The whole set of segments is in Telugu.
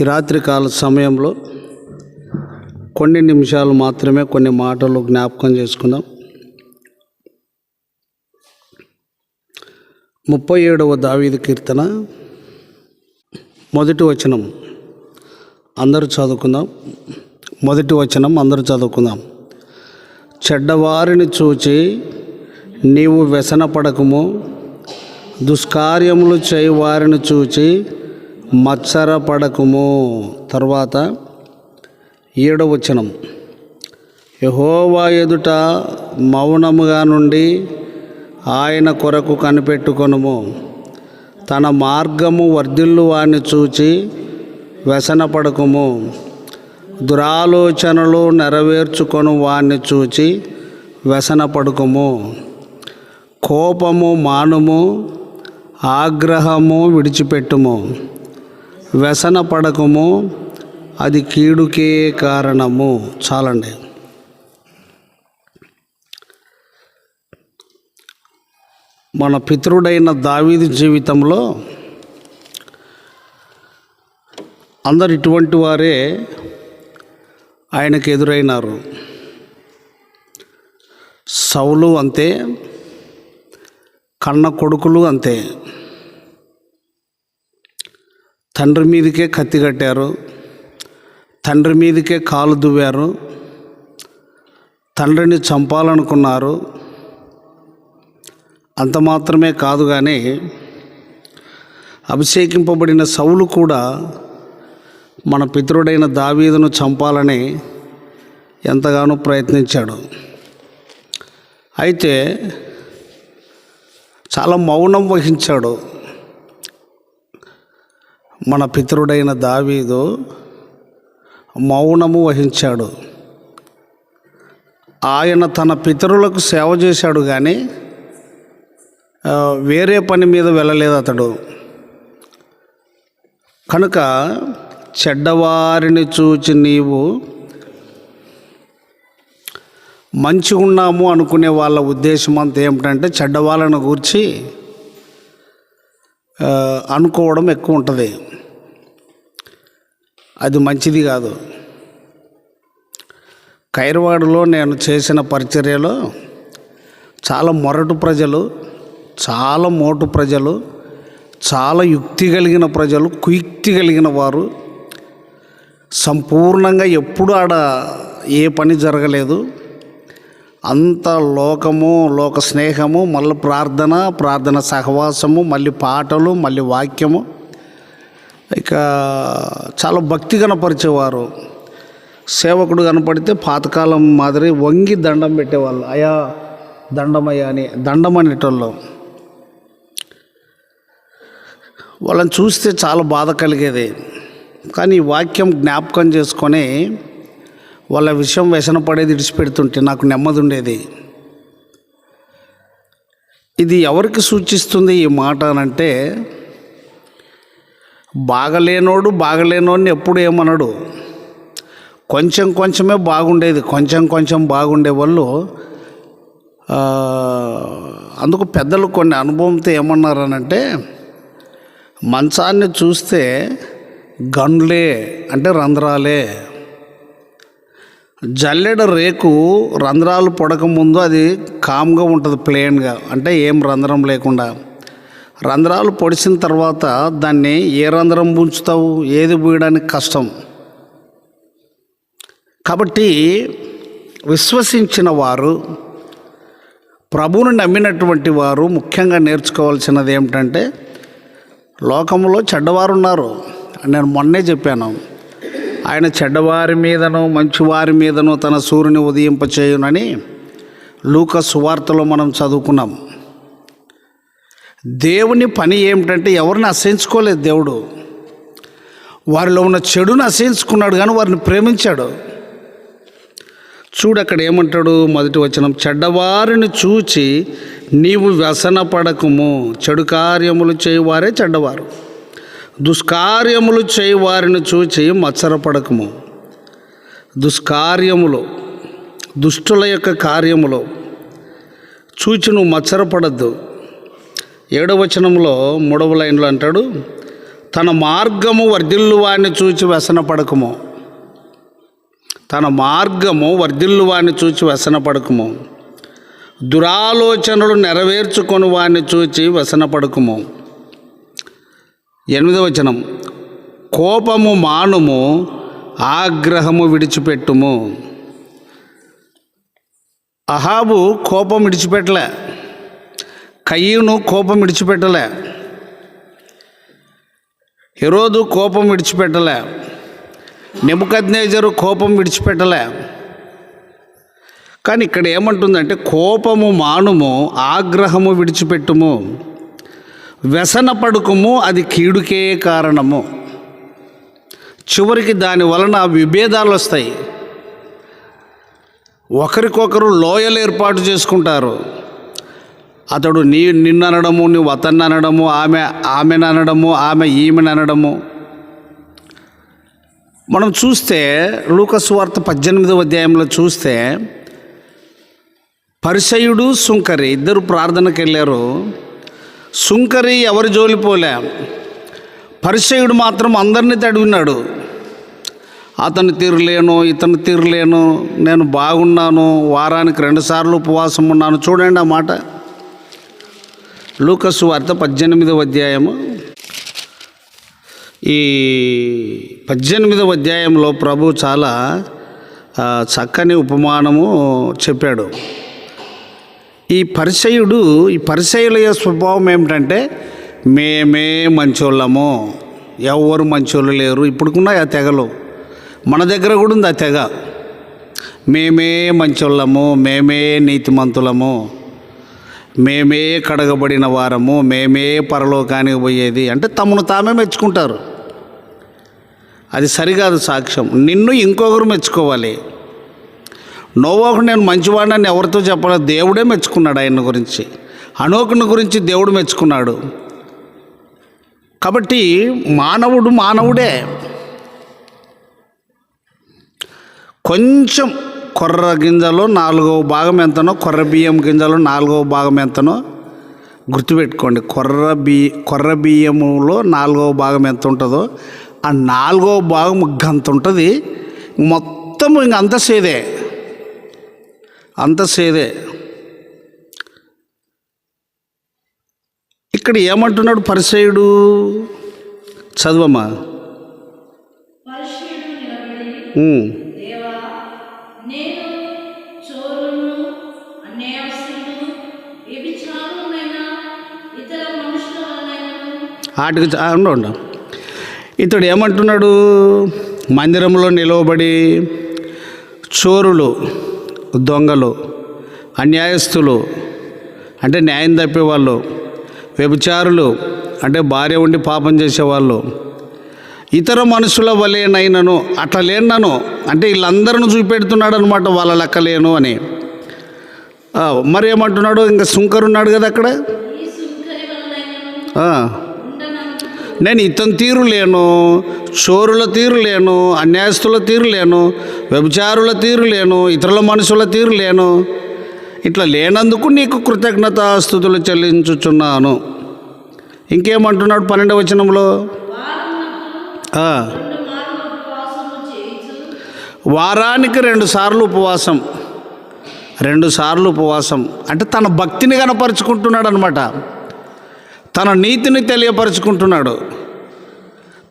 ఈ రాత్రికాల సమయంలో కొన్ని నిమిషాలు మాత్రమే కొన్ని మాటలు జ్ఞాపకం చేసుకుందాం. ముప్పై ఏడవ దావీది కీర్తన మొదటి వచనం అందరూ చదువుకుందాం. మొదటి వచనం అందరూ చదువుకుందాం. చెడ్డవారిని చూచి నీవు వ్యసనపడకము దుష్కార్యములు చేయవారిని చూచి మత్సరపడకుము తర్వాత ఏడవచనం యహోవా ఎదుట మౌనముగా నుండి ఆయన కొరకు కనిపెట్టుకొనుము. తన మార్గము వర్ధిల్లు వారిని చూచి వ్యసనపడకుము దురాలోచనలు నెరవేర్చుకొను వాణ్ణి చూచి వ్యసనపడుకుము కోపము మానుము. ఆగ్రహము విడిచిపెట్టుము. వ్యసన పడకము అది కీడుకే కారణము. చాలండి. మన పితరుడైన దావీదు జీవితంలో అందరు ఇటువంటి వారే ఆయనకు ఎదురైనారు. సౌలు అంతే కన్న కొడుకులు అంతే. తండ్రి మీదకే కత్తి కట్టారు. తండ్రి మీదకే కాలు దువ్వారు. తండ్రిని చంపాలనుకున్నారు. అంత మాత్రమే కాదు కానీ అభిషేకింపబడిన సౌలు కూడా మన పితరుడైన దావీదును చంపాలని ఎంతగానో ప్రయత్నించాడు. అయితే చాలా మౌనం వహించాడు. మన పితరుడైన దావీదు మౌనము వహించాడు. ఆయన తన పితరులకు సేవ చేశాడు కానీ వేరే పని మీద వెళ్ళలేదు అతడు. కనుక చెడ్డవారిని చూచి నీవు మంచిగా ఉన్నాము అనుకునే వాళ్ళ ఉద్దేశం అంతా ఏమిటంటే చెడ్డవాళ్ళను గూర్చి అనుకోవడం ఎక్కువ ఉంటుంది. అది మంచిది కాదు. ఖైరవాడలో నేను చేసిన పరిచర్యలో చాలా మొరటు ప్రజలు చాలా మోటు ప్రజలు చాలా యుక్తి కలిగిన ప్రజలు కుయుక్తి కలిగిన వారు సంపూర్ణంగా ఎప్పుడు ఆడ ఏ పని జరగలేదు. అంత లోకము లోక స్నేహము మళ్ళీ ప్రార్థన ప్రార్థన సహవాసము మళ్ళీ పాటలు మళ్ళీ వాక్యము. ఇక చాలా భక్తి కనపరిచేవారు. సేవకుడు కనపడితే పాతకాలం మాదిరి వంగి దండం పెట్టేవాళ్ళు. అయా దండమయ్యా అని దండం అనేటోళ్ళు. వాళ్ళని చూస్తే చాలా బాధ కలిగేది. కానీ వాక్యం జ్ఞాపకం చేసుకొని వాళ్ళ విషయం వ్యసన పడేది ఇడిచిపెడుతుంటే నాకు నెమ్మది ఉండేది ఇది ఎవరికి సూచిస్తుంది ఈ మాట అనంటే బాగలేనోడు బాగలేనోడిని ఎప్పుడు ఏమనడు. కొంచెం కొంచెమే బాగుండేది కొంచెం కొంచెం బాగుండే వాళ్ళు అందుకు పెద్దలు కొన్ని అనుభవంతో ఏమన్నారనంటే మంచాన్ని చూస్తే గన్లే అంటే రంధ్రాలే. జల్లెడ రేకు రంధ్రాలు పొడక ముందు అది కామ్గా ఉంటుంది ప్లెయిన్గా. అంటే ఏం రంధ్రం లేకుండా. రంధ్రాలు పొడిచిన తర్వాత దాన్ని ఏ రంధ్రం ఉంచుతావు ఏది పూయడానికి కష్టం? కాబట్టి విశ్వసించిన వారు ప్రభువును నమ్మినటువంటి వారు ముఖ్యంగా నేర్చుకోవాల్సినది ఏమిటంటే లోకంలో చెడ్డవారు ఉన్నారు. నేను మొన్నే చెప్పాను. ఆయన చెడ్డవారి మీదను మంచివారి మీదను తన సూర్యుని ఉదయింపచేయునని లూక సువార్తలో మనం చదువుకున్నాం. దేవుని పని ఏమిటంటే ఎవరిని అసహించుకోలేదు దేవుడు. వారిలో ఉన్న చెడును అసహించుకున్నాడు కానీ వారిని ప్రేమించాడు. చూడు అక్కడ ఏమంటాడు మొదటి వచనం చెడ్డవారిని చూచి నీవు వ్యసనపడకము చెడు కార్యములు చేయువారే చెడ్డవారు. దుష్కార్యములు చేయువారిని చూచి మత్సరపడకము. దుష్కార్యములు దుష్టుల యొక్క కార్యములు చూచి నువ్వు మత్సరపడద్దు. ఏడవ వచనంలో మూడవ లైన్లో అంటాడు తన మార్గము వర్ధిల్లు వాడిని చూచి వ్యసన పడకము తన మార్గము వర్ధిల్లు వాడిని చూచి వ్యసన పడకము దురాలోచనలు నెరవేర్చుకొని వాడిని చూచి వ్యసన పడకము ఎనిమిదవ వచనం. కోపము మానుము ఆగ్రహము విడిచిపెట్టుము. అహాబు కోపం విడిచిపెట్టలే. కయ్యూను కోపం విడిచిపెట్టలే. హెరోదు కోపం విడిచిపెట్టలే. నెబుకద్నేజరు కోపం విడిచిపెట్టలే. కానీ ఇక్కడ ఏమంటుందంటే కోపము మానుము ఆగ్రహము విడిచిపెట్టుము. వ్యసన పడుకుము అది కీడుకే కారణము. చివరికి దాని వలన విభేదాలు వస్తాయి. ఒకరికొకరు లోయలు ఏర్పాటు చేసుకుంటారు. అతడు నీ నిన్ను అనడము నువ్వు అతన్ని అనడము ఆమె ఆమెను అనడము ఆమె ఈమెను అనడము మనం చూస్తే లూకస్ వార్త పద్దెనిమిదవ అధ్యాయంలో చూస్తే పరిసయుడు సుంకరి ఇద్దరు ప్రార్థనకు వెళ్ళారు సుంకరి ఎవరి జోలిపోలే పరిచయుడు మాత్రం అందరినీ తడివినాడు అతను తీరులేను ఇతను తీరులేను నేను బాగున్నాను వారానికి రెండుసార్లు ఉపవాసం ఉన్నాను. చూడండి ఆ మాట. లూకసు వార్త పద్దెనిమిదవ అధ్యాయము. ఈ పద్దెనిమిదవ అధ్యాయంలో ప్రభు చాలా చక్కని ఉపమానము చెప్పాడు. ఈ పరిచయుడు ఈ పరిచయుల యొక్క స్వభావం ఏమిటంటే మేమే మంచోళ్ళము. ఎవరు మంచోళ్ళు లేరు. ఇప్పుడుకున్నాయి ఆ తెగలు. మన దగ్గర కూడా ఉంది ఆ తెగ. మేమే మంచోళ్ళము. మేమే నీతిమంతులము. మేమే కడగబడిన వారము. మేమే పరలోకానికి పోయేది. అంటే తమను తామే మెచ్చుకుంటారు. అది సరికాదు సాక్ష్యం. నిన్ను ఇంకొకరు మెచ్చుకోవాలి. నోవాకు నేను మంచివాడిని ఎవరితో చెప్పలేదు. దేవుడే మెచ్చుకున్నాడు ఆయన గురించి. అనోకుని గురించి దేవుడు మెచ్చుకున్నాడు. కాబట్టి మానవుడు మానవుడే. కొంచెం కొర్ర గింజలో నాలుగవ భాగం ఎంతనో కొర్ర బియ్యం గింజలో నాలుగవ భాగం ఎంతనో గుర్తుపెట్టుకోండి. కొర్ర బి కొర్ర బియ్యములో నాలుగవ భాగం ఎంత ఉంటుందో ఆ నాలుగవ భాగం గంత ఉంటుంది. మొత్తం ఇంక అంత సేదే అంత సేదే ఇక్కడ ఏమంటున్నాడు పరిసయుడు? చదవమ్మా. ఆటికి ఉండు ఉండు. ఇతడు ఏమంటున్నాడు? మందిరంలో నిలవబడి చోరులు దొంగలు అన్యాయస్తులు అంటే న్యాయం తప్పేవాళ్ళు వ్యభిచారులు అంటే భార్య ఉండి పాపం చేసేవాళ్ళు ఇతర మనుషుల వలేనైనను అట్లా లేనను అంటే వీళ్ళందరిని చూపెడుతున్నాడు అనమాట వాళ్ళ లెక్క లేను అని. మరి ఏమంటున్నాడు? ఇంకా సుంకరు ఉన్నాడు కదా అక్కడ? నేను ఇతని తీరు లేను చోరుల తీరు లేను అన్యాయస్తుల తీరు లేను వ్యభిచారుల తీరు లేను ఇతరుల మనుషుల తీరు లేను. ఇట్లా లేనందుకు నీకు కృతజ్ఞతాస్థుతులు చెల్లించుచున్నాను. ఇంకేమంటున్నాడు పన్నెండవ వచనంలో? వారానికి రెండు సార్లు ఉపవాసం. రెండు సార్లు ఉపవాసం. అంటే తన భక్తిని కనపరుచుకుంటున్నాడు అనమాట తన నీతిని తెలియపరుచుకుంటున్నాడు.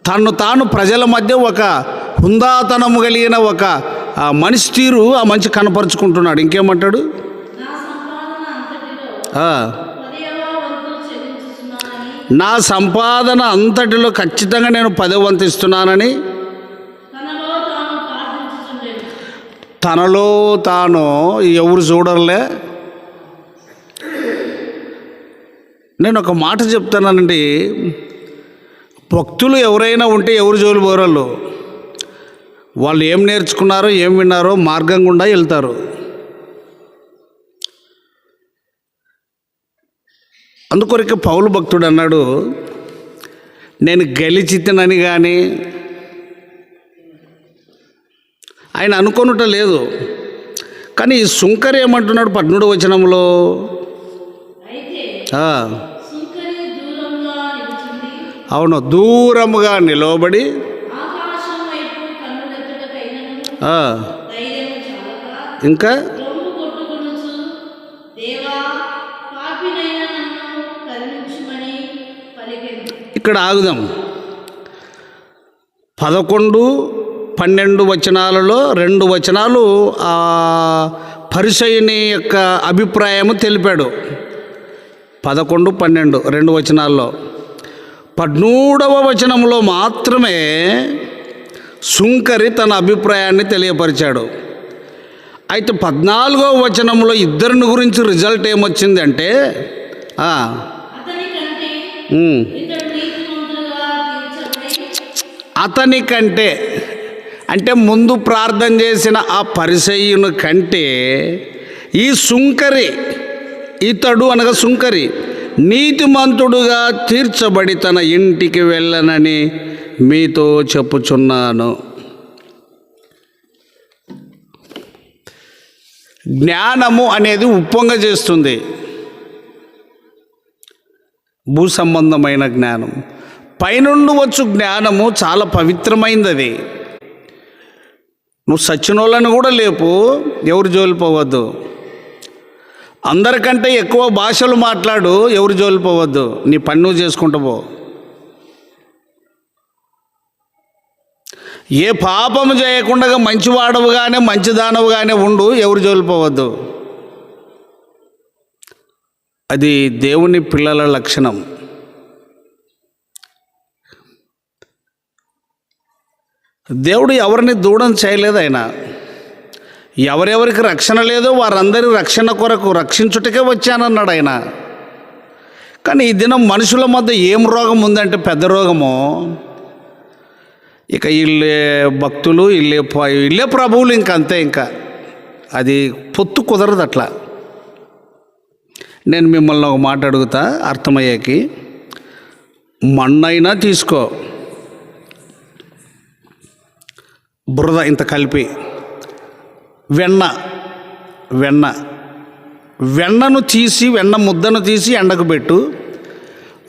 తను తాను ప్రజల మధ్య ఒక హుందాతనము కలిగిన ఒక మనిషి తీరు ఆ మనిషి కనపరుచుకుంటున్నాడు. ఇంకేమంటాడు? నా సంపాదన అంతటిలో ఖచ్చితంగా నేను పదవంతు ఇస్తున్నానని? తనలో తాను తనలో తాను ఎవరు చూడరులే? నేను ఒక మాట చెప్తానండి భక్తులు ఎవరైనా ఉంటే ఎవరు జోలు పోరాళ్ళు వాళ్ళు ఏం నేర్చుకున్నారో ఏం విన్నారో మార్గం గుండా వెళ్తారు. అందుకొరకు పౌలు భక్తుడు అన్నాడు నేను గెలిచితనని కానీ ఆయన అనుకొనుట లేదు. కానీ ఈ సుంకర్ ఏమంటున్నాడు పద్మూడు వచనంలో? అవును దూరముగా నిలవబడి ఇంకా? ఇక్కడ ఆగుదాం. పదకొండు పన్నెండు వచనాలలో రెండు వచనాలు ఆ పరిసయుని యొక్క అభిప్రాయము తెలిపాడు. పదకొండు పన్నెండు రెండు వచనాల్లో పద్మూడవ వచనంలో మాత్రమే సుంకరి తన అభిప్రాయాన్ని తెలియపరిచాడు అయితే పద్నాలుగో వచనంలో ఇద్దరిని గురించి రిజల్ట్ ఏమొచ్చింది అంటే ఆ, అతని కంటే ఉమ్. ఇతడు నీతిమంతుడుగా తీర్చబడి అతని కంటే అంటే ముందు ప్రార్థన చేసిన ఆ పరిసయ్యుని కంటే ఈ సుంకరి ఇతడు అనగా సుంకరి నీతిమంతుడుగా తీర్చబడి తన ఇంటికి వెళ్ళనని మీతో చెప్పుచున్నాను. జ్ఞానము అనేది ఉప్పొంగ చేస్తుంది. భూ సంబంధమైన జ్ఞానం. పైనుండి వచ్చు జ్ఞానము చాలా పవిత్రమైంది అది నువ్వు సచ్చినోళ్ళని కూడా లేపు ఎవరు జోలిపోవద్దు అందరికంటే ఎక్కువ భాషలు మాట్లాడు ఎవరు జోలిపోవద్దు నీ పన్ను చేసుకుంటూ పో. ఏ పాపము చేయకుండా మంచివాడవుగానే మంచిదానవుగానే ఉండు ఎవరు జోలిపోవద్దు అది దేవుని పిల్లల లక్షణం. దేవుడు ఎవరిని దూడం చేయలేదు ఆయన. ఎవరెవరికి రక్షణ లేదో వారందరి రక్షణ కొరకు రక్షించుటకే వచ్చానన్నాడు ఆయన. కానీ ఈ దినం మనుషుల మధ్య ఏం రోగం ఉందంటే పెద్ద రోగము? ఇక వీళ్ళే భక్తులు వీళ్ళే వీళ్ళే ప్రభువులు ఇంక అంతే ఇంకా. అది పొత్తు కుదరదు అట్లా. నేను మిమ్మల్ని ఒక మాట అడుగుతా అర్థమయ్యేకి. మన్నైనా తీసుకో. బురద ఇంత కలిపి. వెన్న వెన్న. వెన్నను తీసి వెన్న ముద్దను తీసి ఎండకు పెట్టు.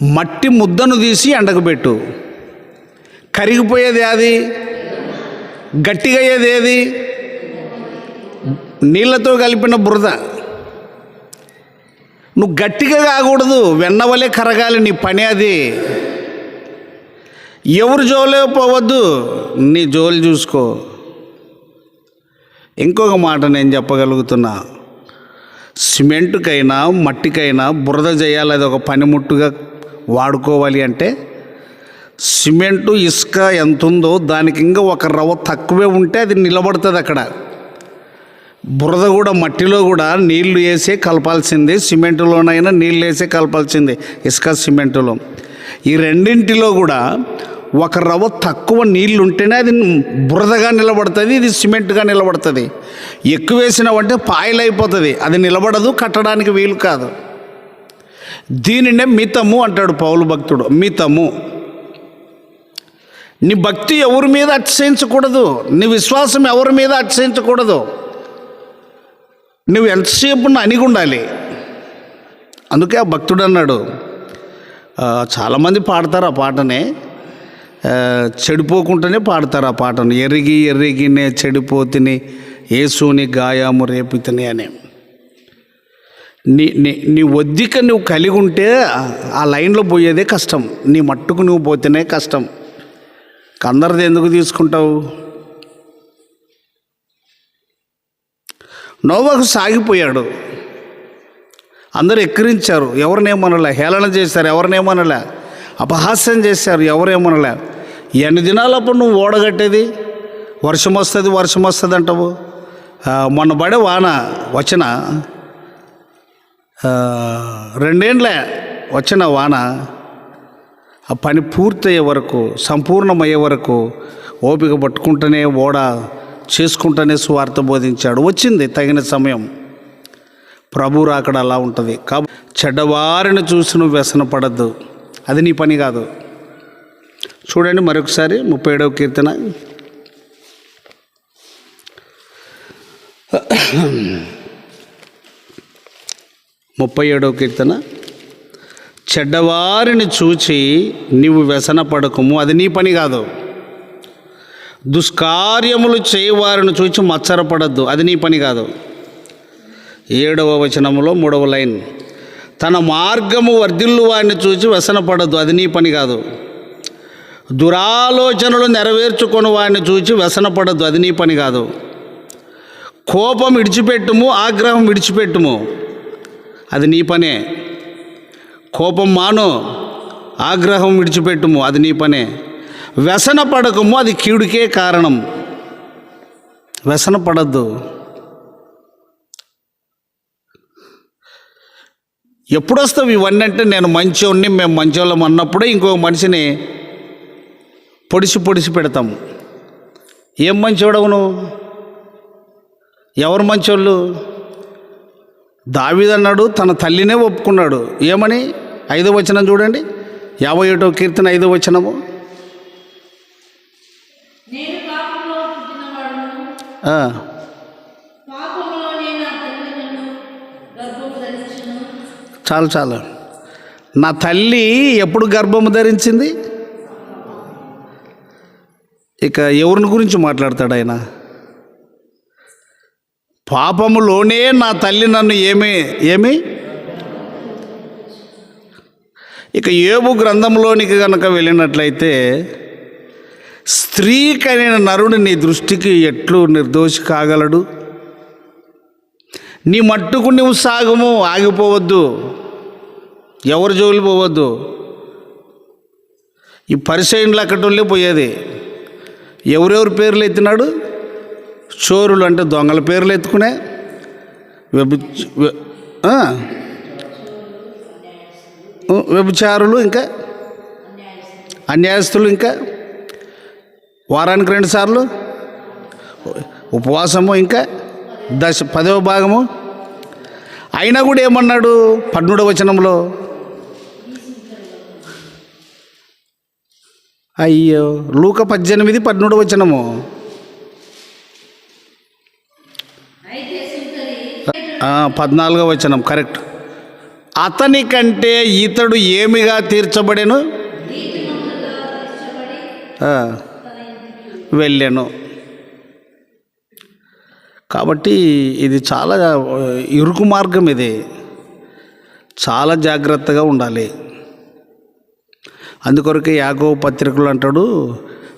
మట్టి ముద్దను తీసి ఎండకు పెట్టు. కరిగిపోయేది అది గట్టిగా అయ్యేది ఏది? నీళ్ళతో కలిపిన బురద. నువ్వు గట్టిగా కాకూడదు. వెన్నవలే కరగాలి. నీ పని అది. ఎవరు జోలే పోవద్దు. నీ జోలు చూసుకో. ఇంకొక మాట నేను చెప్పగలుగుతున్నా. సిమెంటుకైనా మట్టికైనా బురద చేయాలి అది ఒక పనిముట్టుగా వాడుకోవాలి అంటే సిమెంటు ఇసుక ఎంత ఉందో దానికి ఇంకా ఒక రవ్వ తక్కువే ఉంటే అది నిలబడుతుంది అక్కడ. బురద కూడా మట్టిలో కూడా నీళ్ళు వేసే కలపాల్సిందే సిమెంటులోనైనా నీళ్ళు వేసే కలపాల్సిందే ఇసుక సిమెంటులో. ఈ రెండింటిలో కూడా ఒక రవ్వ తక్కువ నీళ్ళుంటేనే అది బురదగా నిలబడుతుంది ఇది సిమెంట్గా నిలబడుతుంది. ఎక్కువ వేసినావంటే పాయలైపోతుంది అది నిలబడదు కట్టడానికి వీలు కాదు. దీనినే మితము అంటాడు పౌలు భక్తుడు మితము. నీ భక్తి ఎవరి మీద అతిశయించకూడదు నీ విశ్వాసం ఎవరి మీద అతిశయించకూడదు. నువ్వు ఎంతసేపు అణిగి ఉండాలి. అందుకే ఆ భక్తుడు అన్నాడు చాలామంది పాడతారు ఆ పాటనే చెడిపోకుండానే పాడతారు ఆ పాటను. ఎరిగి ఎరిగినే చెడిపోతిని ఏసుని గాయాము రేపితని అని. నీ నీ నీ ఒద్దిక నువ్వు కలిగి ఉంటే ఆ- లైన్లో పోయేదే కష్టం. నీ మట్టుకు నువ్వు పోతేనే కష్టం. కందరిది ఎందుకు తీసుకుంటావు? నోవాకు సాగిపోయాడు. అందరూ ఎక్కిరించారు. ఎవరినేమనలే? హేళన చేశారు. ఎవరినేమనలే? అపహాస్యం చేశారు. ఎవరేమనలే? ఎన్ని దినాలప్పుడు నువ్వు ఓడగట్టేది? వర్షం వస్తుంది వర్షం వస్తుంది అంటావు. మొన్న పడే వాన వచ్చిన ఆ, రెండేండ్లే వచ్చిన వాన ఆ పని పూర్తయ్యే వరకు సంపూర్ణమయ్యే వరకు ఓపిక పట్టుకుంటూనే ఓడ చేసుకుంటూనే స్వార్థ బోధించాడు. వచ్చింది తగిన సమయం. ప్రభు రాకడ అలా ఉంటుంది. కాబట్టి చెడ్డవారిని చూసి నువ్వు వ్యసనపడద్దు. అది నీ పని కాదు. చూడండి మరొకసారి ముప్పై ఏడవ కీర్తన. ముప్పై ఏడవ కీర్తన. చెడ్డవారిని చూచి నీవు వ్యసన పడకము అది నీ పని కాదు. దుష్కార్యములు చేయవారిని చూచి మచ్చరపడద్దు అది నీ పని కాదు. ఏడవ వచనములో మూడవ లైన్. తన మార్గము వర్ధిల్లు వారిని చూచి వ్యసనపడద్దు అది నీ పని కాదు. దురాలోచనలు నెరవేర్చుకుని వాడిని చూచి వ్యసనపడద్దు. అది నీ పని కాదు. కోపం విడిచిపెట్టుము ఆగ్రహం విడిచిపెట్టుము. అది నీ పనే. కోపం మాను ఆగ్రహం విడిచిపెట్టుము అది నీ పనే. వ్యసన పడకము అది కీడుకే కారణం. వ్యసన పడద్దు ఎప్పుడొస్తావు ఇవన్నీ అంటే నేను మంచోడిని మేము మంచోళ్ళం అన్నప్పుడే ఇంకో మనిషిని పొడిసి పొడిసి పెడతాము. ఏం మంచోడవు నువ్వు? ఎవరు మంచోళ్ళు? దావీదన్నాడు తన తల్లినే ఒప్పుకున్నాడు. ఏమని? ఐదో వచనం చూడండి. యాభై ఒకటో కీర్తన ఐదో వచనము. చాలు చాలు. నా తల్లి ఎప్పుడు గర్భము ధరించింది? ఇక ఎవరిని గురించి మాట్లాడతాడు ఆయన? పాపములోనే నా తల్లి నన్ను ఏమి ఏమి? ఇక ఏబు గ్రంథంలోనికి కనుక వెళ్ళినట్లయితే స్త్రీ కలిగిన నరుడు నీ దృష్టికి ఎట్లు నిర్దోషి కాగలడు? నీ మట్టుకు నువ్వు సాగము ఆగిపోవద్దు. ఎవరు జోలిపోవద్దు ఈ పరిసైన్లు అక్కడోళ్ళే పోయేది. ఎవరెవరి పేర్లు ఎత్తినాడు? చోరులు అంటే దొంగల పేర్లు ఎత్తుకునే? వ్యభి వ్యభిచారులు ఇంకా? అన్యాయస్తులు ఇంకా? వారానికి రెండు సార్లు? ఉపవాసము ఇంకా? దశ పదవ భాగము? అయినా కూడా ఏమన్నాడు పద్మూడవ వచనంలో? అయ్యో లూక పద్దెనిమిది పద్మూడవ వచనము. పద్నాలుగో వచనం కరెక్ట్. అతని కంటే ఇతడు ఏమిగా తీర్చబడెను? వెళ్ళాను. కాబట్టి ఇది చాలా ఇరుకు మార్గం ఇది. చాలా జాగ్రత్తగా ఉండాలి. అందుకొరకు యాగో పత్రికలు అంటాడు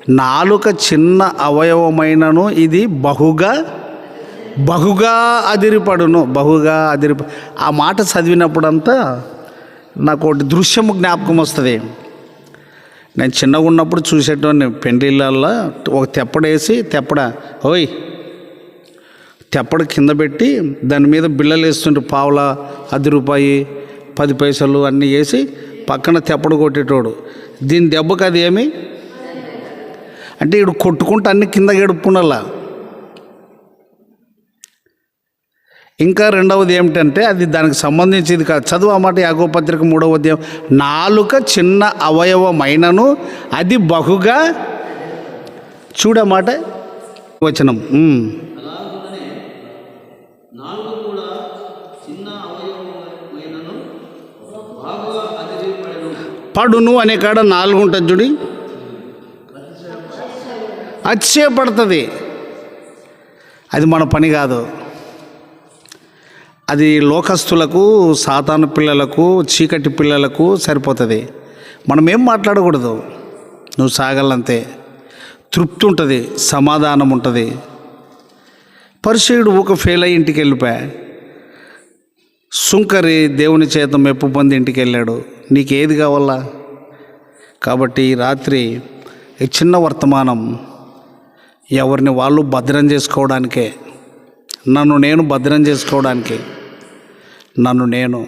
నాలుక చిన్న అవయవమైనను ఇది బహుగా బహుగా అదిరిపడును. బహుగా అదిరిప ఆ మాట చదివినప్పుడంతా నాకు ఒకటి దృశ్యము జ్ఞాపకం వస్తుంది. నేను చిన్నగా ఉన్నప్పుడు చూసేటోని పెండిళ్ళల్లో ఒక తెప్పడేసి తెప్పడ ఓయ్ తెప్పడ కింద పెట్టి దాని మీద బిళ్ళలు వేస్తుంటే పావుల అది రూపాయి పది పైసలు అన్నీ వేసి పక్కన తెప్పడు కొట్టేటోడు. దీని దెబ్బకు అది ఏమి? అంటే ఇడు కొట్టుకుంటే అన్ని కింద గడుపుకున్నలా. ఇంకా రెండవది ఏమిటంటే అది దానికి సంబంధించింది కాదు. చదువు అన్నమాట మాట యాగో పత్రిక మూడవ అధ్యాయం. నాలుక చిన్న అవయవమైనను అది బహుగా చూడమాట వచనం ఉమ్. నాలుగు కూడా చిన్న అవయవమైనను బాగుగా అదిరిపడెను పడును అనే కాడ నాలుగు ఉంటుంది చూడి. అతిశయపడుతుంది. అది మన పని కాదు. అది లోకస్తులకు సాతాను పిల్లలకు చీకటి పిల్లలకు సరిపోతుంది. మనం ఏం మాట్లాడకూడదు. నువ్వు సాగాలంతే. తృప్తి ఉంటుంది సమాధానం ఉంటుంది. పరిచయుడు ఒక ఫెయిల్ అయ్యి ఇంటికి వెళ్ళిపోయా సుంకరి దేవుని చేత మెప్పు పొంది ఇంటికి వెళ్ళాడు నీకేది కావాలా? కాబట్టి రాత్రి ఈ చిన్న వర్తమానం ఎవరిని వాళ్ళు భద్రం చేసుకోవడానికే నన్ను నేను భద్రం చేసుకోవడానికి నన్ను నేను.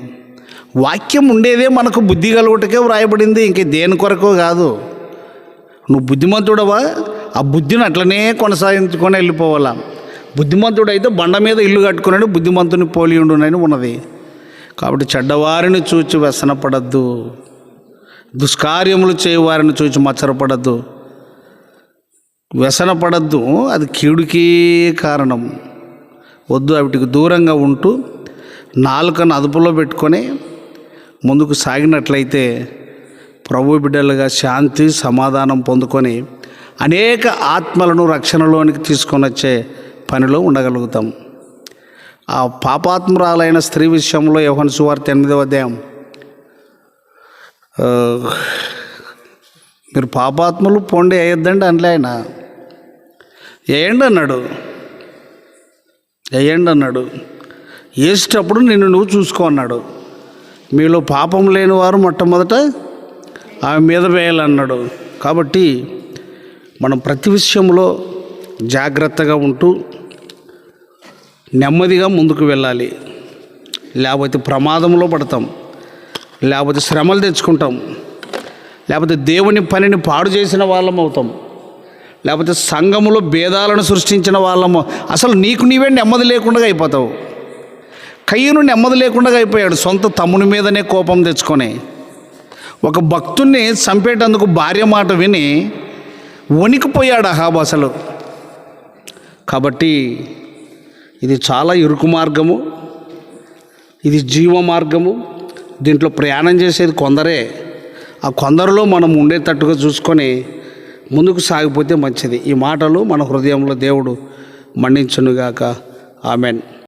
వాక్యం ఉండేదే మనకు బుద్ధి కలుగుటకే వ్రాయబడింది ఇంక దేని కొరకు కాదు. నువ్వు బుద్ధిమంతుడవా? ఆ బుద్ధిని అట్లనే కొనసాగించుకొని వెళ్ళిపోవాలా. బుద్ధిమంతుడైతే బండ మీద ఇల్లు కట్టుకున్నాడు బుద్ధిమంతుని పోలి ఉండునని ఉన్నది. కాబట్టి చెడ్డవారిని చూచి వ్యసనపడద్దు. దుష్కార్యములు చేయవారిని చూచి మచ్చరపడద్దు. వ్యసనపడద్దు. అది కీడుకి కారణం. వద్దు వాటికి దూరంగా ఉంటూ నాలుకను అదుపులో పెట్టుకొని ముందుకు సాగినట్లయితే ప్రభు బిడ్డలుగా శాంతి సమాధానం పొందుకొని అనేక ఆత్మలను రక్షణలోనికి తీసుకొని వచ్చే పనిలో ఉండగలుగుతాం. ఆ పాపాత్మురాలైన స్త్రీ విషయంలో యోహన్ సువార్త ఎనిమిదవ అధ్యాయం. మీరు పాపాత్ములు పొండి వేయొద్దండి అనలే ఆయన. వేయండి అన్నాడు. వేయండి అన్నాడు. వేసేటప్పుడు నిన్ను నువ్వు చూసుకో అన్నాడు. మీలో పాపం లేని వారు మొట్టమొదట ఆమె మీద వేయాలన్నాడు. కాబట్టి మనం ప్రతి విషయంలో జాగ్రత్తగా ఉంటూ నెమ్మదిగా ముందుకు వెళ్ళాలి. లేకపోతే ప్రమాదంలో పడతాం. లేకపోతే శ్రమలు తెచ్చుకుంటాం. లేకపోతే దేవుని పనిని పాడు చేసిన వాళ్ళం అవుతాం. లేకపోతే సంఘములో భేదాలను సృష్టించిన వాళ్ళము అసలు నీకు నీవే నెమ్మది లేకుండా అయిపోతావు. కయ్యను నెమ్మది లేకుండా అయిపోయాడు సొంత తమ్ముని మీదనే కోపం తెచ్చుకొని. ఒక భక్తుణ్ణి చంపేటందుకు భార్య మాట విని వణికిపోయాడు అహాబు అసలు. కాబట్టి ఇది చాలా ఇరుకు మార్గము ఇది జీవ మార్గము. దీంట్లో ప్రయాణం చేసేది కొందరే. ఆ కొందరిలో మనం ఉండేటట్టుగా చూసుకొని ముందుకు సాగిపోతే మంచిది. ఈ మాటలు మన హృదయంలో దేవుడు మన్నించునుగాక. ఆమెన్.